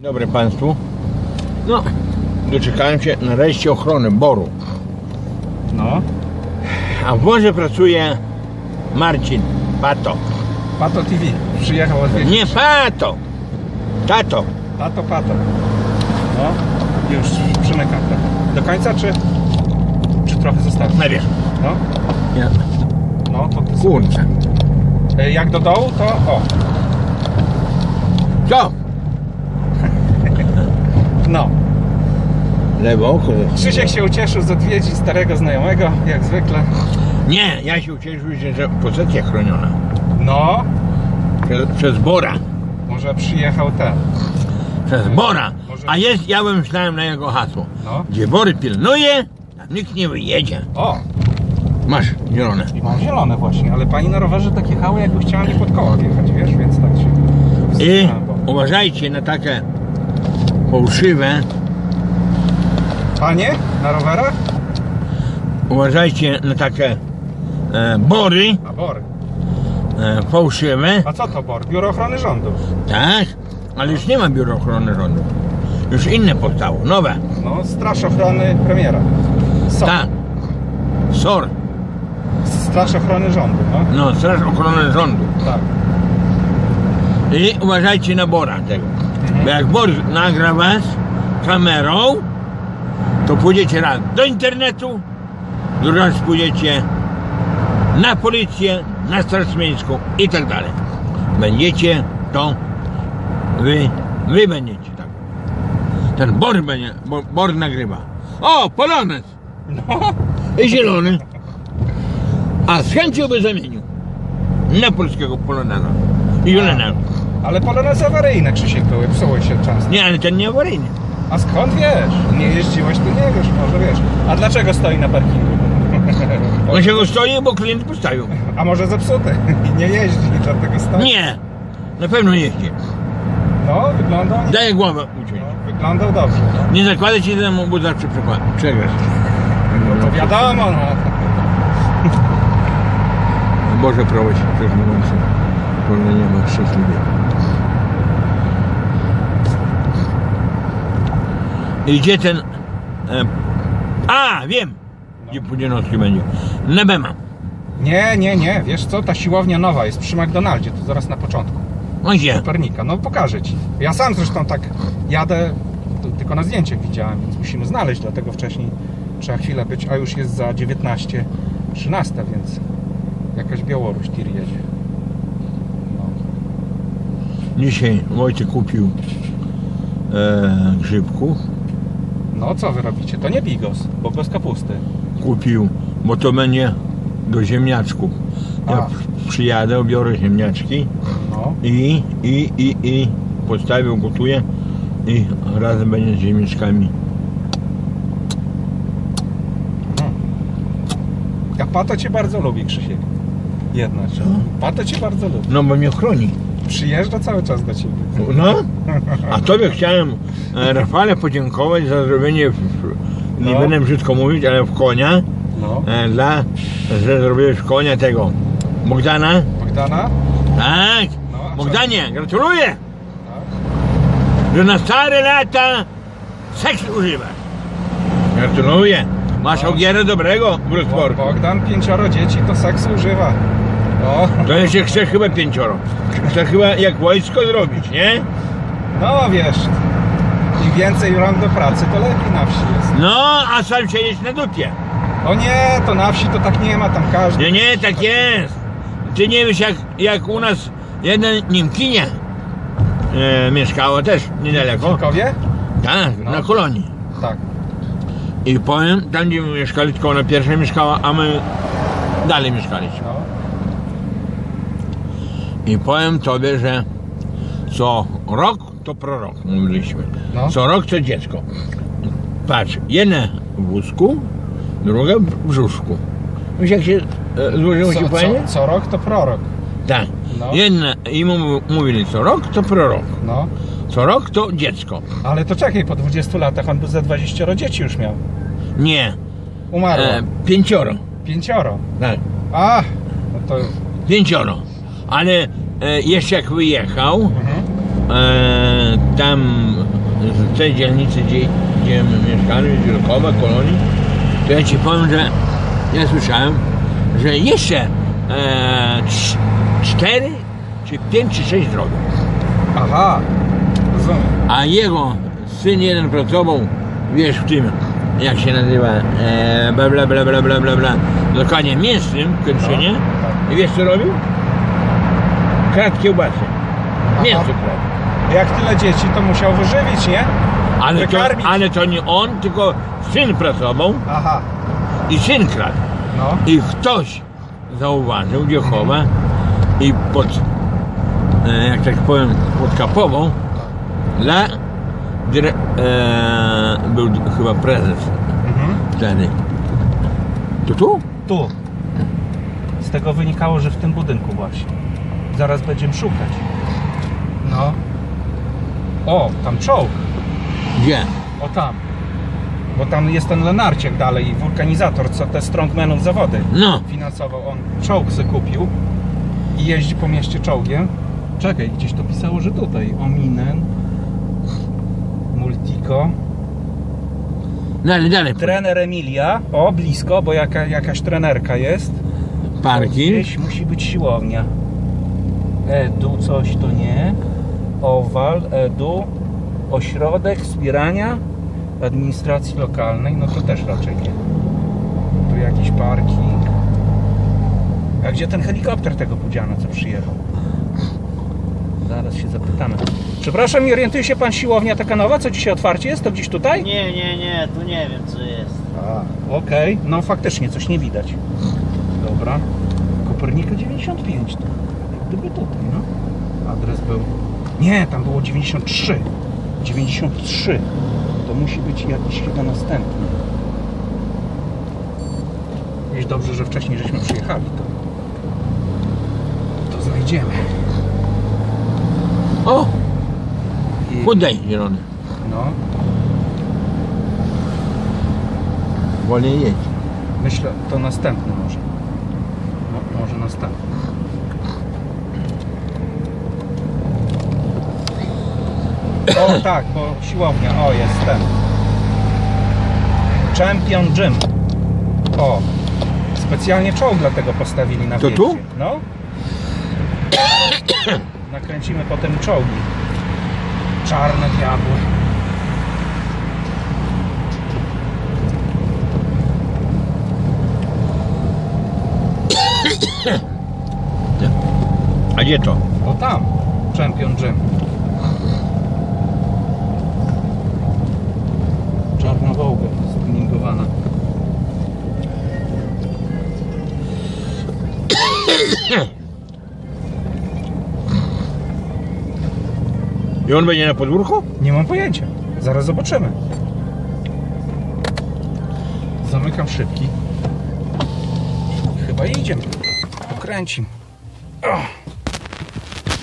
Dobry Państwu. No, doczekałem się nareszcie ochrony boru. No, A w borze pracuje Marcin Pato. Pato TV przyjechał odwiedzić. Nie Pato! Tato. Pato, Pato. No, już przymykam. Do końca, czy, czy trochę zostawić? Najpierw. No, Ja. no, to ty sobie. Kurczę. E, Jak do dołu, to o. Co? No. Lewo. Krzysiek się ucieszył z odwiedzi starego znajomego, jak zwykle. Nie, ja się ucieszyłem, że pozycja chroniona. No, Przez, przez Bora. może przyjechał ten. Przez Bora. Może- A jest, ja wymyślałem na jego hasło. No. Gdzie Bory pilnuje, tam nikt nie wyjedzie. O, Masz zielone. i mam zielone właśnie, ale pani na rowerze tak jechała, jakby chciała mnie pod koła wjechać, wiesz, więc tak się... I wstrzymałem, bo- uważajcie na takie fałszywe, Panie, na rowerach? uważajcie na takie e, bory A bor. e, fałszywe, A co to BOR? Biuro Ochrony Rządu. tak, ale już nie ma biura ochrony rządu. Już inne powstało, nowe. No, Straż Ochrony Premiera. SOR. Tak. SOR, Straż Ochrony Rządu, no. no, Straż Ochrony Rządu. Tak. I uważajcie na bora tego. Bo jak bor nagra was kamerą, to pójdziecie raz do internetu, drugi raz pójdziecie na policję, na straż miejską i tak dalej. Będziecie to wy, wy będziecie tak. Ten bor będzie, bo, bor nagrywa. O, polonez! No, I zielony. A z chęcią by zamienił na polskiego poloneza. I zielonego. Ale polonezy awaryjne, Krzysiek, były, psuły się często. Nie, ale ten nie awaryjny. A skąd wiesz? Nie jeździłeś, to nie wiesz, może wiesz. A dlaczego stoi na parkingu? On się go stoi, bo klient postawił. A może zepsuty i nie jeździ, dlatego stoi? Nie, na pewno nie jeździ. No, wyglądał... Daję głowę uciąć. No, wyglądał dobrze. No. Nie zakładaj się temu, bo zawsze przekład. Przegrasz. no to wiadomo, no. Boże prowadź przez mówiący. Wolno nie ma szczęśliwie. I gdzie ten... A, wiem! Gdzie Pudzianowski będzie. Na Bema. Nie, nie, nie, wiesz co, ta siłownia nowa jest przy McDonaldzie, to zaraz na początku. On się. Kopernika, no pokażę ci. Ja sam zresztą tak jadę, tylko na zdjęciach widziałem, więc musimy znaleźć, dlatego wcześniej trzeba chwilę być, a już jest za 19, 13, więc jakaś Białoruś tir jedzie. No. Dzisiaj Wojciech kupił e, grzybków. No co wy robicie? To nie bigos, bo bez kapusty. Kupił, bo to będzie do ziemniaczków. Ja A. przyjadę, biorę ziemniaczki No. i, i, i, i postawię, gotuję i razem będzie z ziemniaczkami. A Pato cię bardzo lubi, Krzysiek. Jednak. Pato cię bardzo lubi. No bo mnie chroni. Przyjeżdża cały czas do ciebie. No, a tobie chciałem e, Rafale podziękować za zrobienie, nie No. będę brzydko mówić, ale w konia, No. e, dla, że zrobiłeś konia tego Bogdana. Bogdana? Tak, No, a co? Bogdanie, gratuluję, Tak. że na stare lata seks używasz. Gratuluję, masz No. ogierę dobrego w Bo- rozporku. Bogdan pięcioro dzieci to seksu używa. O, To jeszcze chce chyba pięcioro. Chce chyba jak wojsko zrobić, nie? no wiesz, im więcej rąk do pracy, to lepiej na wsi jest. No, a sam siedzieć na dupie. O nie, to na wsi to tak nie ma, tam każdy. Nie, nie, tak jest. Ty nie wiesz jak, jak u nas jedna Niemkinia e, mieszkała też niedaleko. Wilkowie? Tak, No. na kolonii. Tak. I powiem, tam gdzie my mieszkali, tylko ona pierwsza mieszkała, a my dalej mieszkaliśmy. No. I powiem tobie, że co rok to prorok, mówiliśmy. No. Co rok to dziecko. Patrz, jedne w wózku, drugie w brzuszku. Wiesz jak się e, złożyło ci Co, fajnie? co, co rok to prorok. Tak. No. Jedne i mu mówili co rok to prorok. No. Co rok to dziecko. Ale to czekaj, po 20 latach on by ze 20 dzieci już miał. Nie. Umarło. E, pięcioro. Pięcioro. Tak. A, no to... Pięcioro. Ale e, jeszcze jak wyjechał, Mhm. e, tam z tej dzielnicy, gdzie, gdzie my mieszkamy, Wielkowa, Kolonii, to ja ci powiem, że ja słyszałem, że jeszcze e, cz- cztery, czy pięć, czy sześć drogi. Aha, rozumiem. A jego syn jeden pracował, wiesz, w tym, jak się nazywa, e, bla, bla, bla, bla, bla, bla, bla, dokładnie mięsnym w Kętrzynie. No, tak. I wiesz, co robił? Kradł kiełbasy. Mięso kradł. Jak tyle dzieci, to musiał wyżywić, nie? Ale to, Wykarmić. ale to nie on, tylko syn pracował Aha, i syn kradł. no. I ktoś zauważył Dziechowa i pod, e, jak tak powiem, podkapował dla dyre, e, był chyba prezes Mhm. wtedy. To tu? Tu. Z tego wynikało, że w tym budynku właśnie. Zaraz będziemy szukać. No. O, tam czołg. Gdzie? O tam. Bo tam jest ten Lenarciek dalej, wulkanizator, co te strongmenów zawody No, finansował. On czołg se kupił i jeździ po mieście czołgiem. Czekaj, gdzieś to pisało, że tutaj. Ominen. Multico. dalej, dalej. Trener Emilia. O, blisko, bo jaka, jakaś trenerka jest. Parking. Gdzieś musi być siłownia. Edu coś to nie. Owal, Edu. Ośrodek wspierania administracji lokalnej. No to też raczej nie. Tu jakiś parking. A gdzie ten helikopter tego Pudziana, co przyjechał? Zaraz się zapytamy. Przepraszam, nie orientuje się pan siłownia taka nowa, co dzisiaj otwarcie jest? To gdzieś tutaj? Nie, nie, nie, tu nie wiem co jest. A, okej. No faktycznie, coś nie widać. Dobra. Kopernika 95 to. Gdyby tutaj, no. Adres był... Nie, tam było 93. 93. To musi być jakiś chyba następny. Wiesz, dobrze, że wcześniej żeśmy przyjechali, to... To znajdziemy. O, I... podaj zielony. No, Wolniej jedź. myślę, to następny może. No, może następny. O tak, bo siłownia, o jest ten. Champion Gym. O, specjalnie czołg dlatego postawili na To wjeździe. tu? No. Nakręcimy potem czołgi. Czarne diabły. A gdzie to? O tam, Champion Gym. I on będzie na podwórku? Nie mam pojęcia. Zaraz zobaczymy. Zamykam szybki. Chyba idziemy. Pokręcim. O.